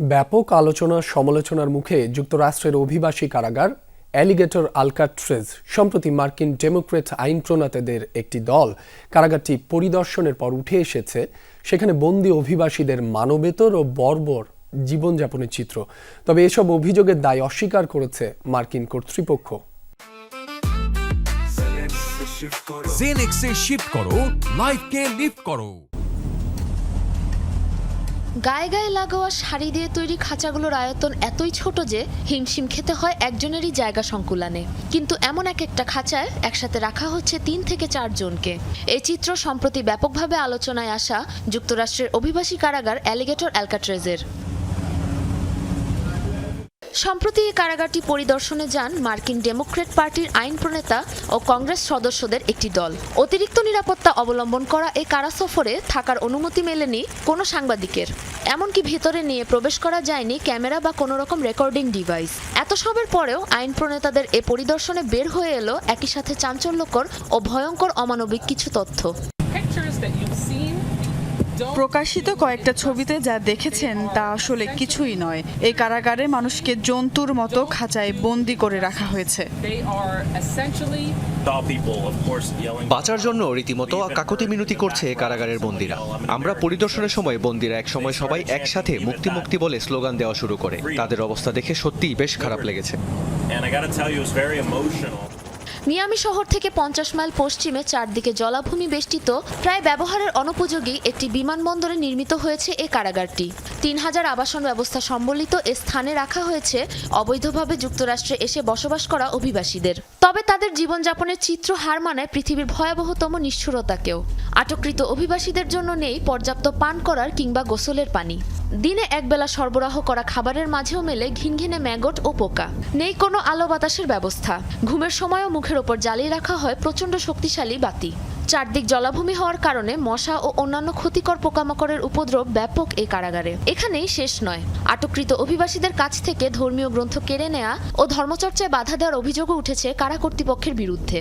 ব্যাপক আলোচনা সমালোচনার মুখে যুক্তরাষ্ট্রের অভিবাসী কারাগার, অ্যালিগেটর আলকাট্রেজ, সম্প্রতি মার্কিন ডেমোক্রেট আইন প্রণেতাদের একটি দল কারাগারটি পরিদর্শনের পর উঠে এসেছে, সেখানে বন্দী অভিবাসীদের মানবেতর ও বর্বর জীবনযাপনের চিত্র। তবে এসব অভিযোগের দায় অস্বীকার করেছে মার্কিন কর্তৃপক্ষ। করো করো। গায়ে গায়ে লাগোয়া শাড়ি দিয়ে তৈরি খাঁচাগুলোর আয়তন এতই ছোট যে হিমশিম খেতে হয় একজনেরই জায়গা সংকুলানে। কিন্তু এমন এক একটা খাঁচায় একসাথে রাখা হচ্ছে তিন থেকে চার জনকে। এই চিত্র সম্প্রতি ব্যাপকভাবে আলোচনায় আসা যুক্তরাষ্ট্রের অভিবাসী কারাগার অ্যালিগেটর অ্যালকাট্রেজের। সম্প্রতি এই কারাগারটি পরিদর্শনে যান মার্কিন ডেমোক্রেট পার্টির আইন প্রণেতা ও কংগ্রেস সদস্যদের একটি দল। অতিরিক্ত নিরাপত্তা অবলম্বন করা এই কারা সফরে থাকার অনুমতি মেলেনি কোনো সাংবাদিকের। এমনকি ভেতরে নিয়ে প্রবেশ করা যায়নি ক্যামেরা বা কোনো রকম রেকর্ডিং ডিভাইস। এত সবের পরেও আইন প্রণেতাদের এ পরিদর্শনে বের হয়ে এলো একই সাথে চাঞ্চল্যকর ও ভয়ঙ্কর অমানবিক কিছু তথ্য। প্রকাশিত কয়েকটা ছবিতে যা দেখেছেন তা আসলে কিছুই নয়। এই কারাগারে মানুষকে জন্তুর মতো খাঁচায় বন্দি করে রাখা হয়েছে. বাঁচার জন্য রীতিমতো কাকতি মিনতি করছে কারাগারের বন্দিরা। আমরা পরিদর্শনের সময় বন্দিরা এক সময় সবাই একসাথে মুক্তি মুক্তি বলে স্লোগান দেওয়া শুরু করে। তাদের অবস্থা দেখে সত্যিই বেশ খারাপ লেগেছে। মিয়ামি শহর থেকে পঞ্চাশ মাইল পশ্চিমে চারদিকে জলাভূমি বেষ্টিত প্রায় ব্যবহারের অনুপযোগী একটি বিমানবন্দরে নির্মিত হয়েছে এই কারাগারটি। তিন হাজার আবাসন ব্যবস্থা সম্বলিত এ স্থানে রাখা হয়েছে অবৈধভাবে যুক্তরাষ্ট্রে এসে বসবাস করা অভিবাসীদের। তবে তাদের জীবনযাপনের চিত্র হার মানায় পৃথিবীর ভয়াবহতম নিষ্ঠুরতাকেও। আটককৃত অভিবাসীদের জন্য নেই পর্যাপ্ত পান করার কিংবা গোসলের পানি। দিনে একবেলা সরবরাহ করা খাবারের মাঝেও মেলে ঘিনঘিনে ম্যাগট ও পোকা। নেই কোনো আলো বাতাসের ব্যবস্থা। ঘুমের সময়ও মুখের ওপর জ্বালিয়ে রাখা হয় প্রচণ্ড শক্তিশালী বাতি। চারদিক জলাভূমি হওয়ার কারণে মশা ও অন্যান্য ক্ষতিকর পোকামাকড়ের উপদ্রব ব্যাপক এই কারাগারে। এখানেই শেষ নয়। আটককৃত অভিবাসীদের কাছ থেকে ধর্মীয় গ্রন্থ কেড়ে নেয়া ও ধর্মচর্চায় বাধা দেওয়ার অভিযোগও উঠেছে কারা কর্তৃপক্ষের বিরুদ্ধে।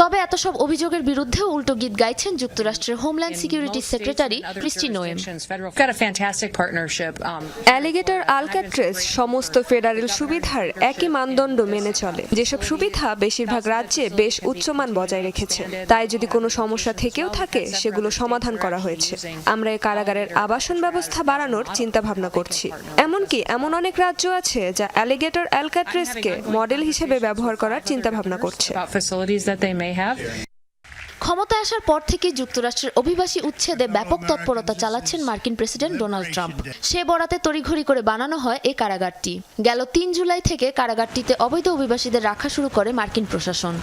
তবে এত সব অভিযোগের বিরুদ্ধেও উল্টো গীত গাইছেন যুক্তরাষ্ট্রের homeland security secretary Kristi Noem alligator Alcatraz সমস্ত ফেডারেল সুবিধার একই মানদণ্ড মেনে চলে। যেসব সুবিধা বেশিরভাগ রাজ্যে বেশ উচ্চমান বজায় রেখেছে। তাই যদি কোনো সমস্যা থেকেও থাকে সেগুলো সমাধান করা হয়েছে। আমরা এই কারাগারের আবাসন ব্যবস্থা বাড়ানোর চিন্তা ভাবনা করছি। এমনকি এমন অনেক রাজ্য আছে যা অ্যালিগেটর অ্যালকাট্রেসকে মডেল হিসেবে ব্যবহার করার চিন্তা ভাবনা করছে। They have. ক্ষমতায় আসার পর থেকে যুক্তরাষ্ট্রের অভিবাসী উচ্ছেদে ব্যাপক তৎপরতা চালাচ্ছেন মার্কিন প্রেসিডেন্ট ডোনাল্ড ট্রাম্প। সে বরাতে তড়িঘড়ি করে বানানো হয় এই কারাগারটি। গেল তিন জুলাই থেকে কারাগারটিতে অবৈধ অভিবাসীদের রাখা শুরু করে মার্কিন প্রশাসন।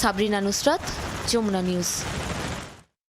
সাবরিনা নুসরাত, যমুনা নিউজ।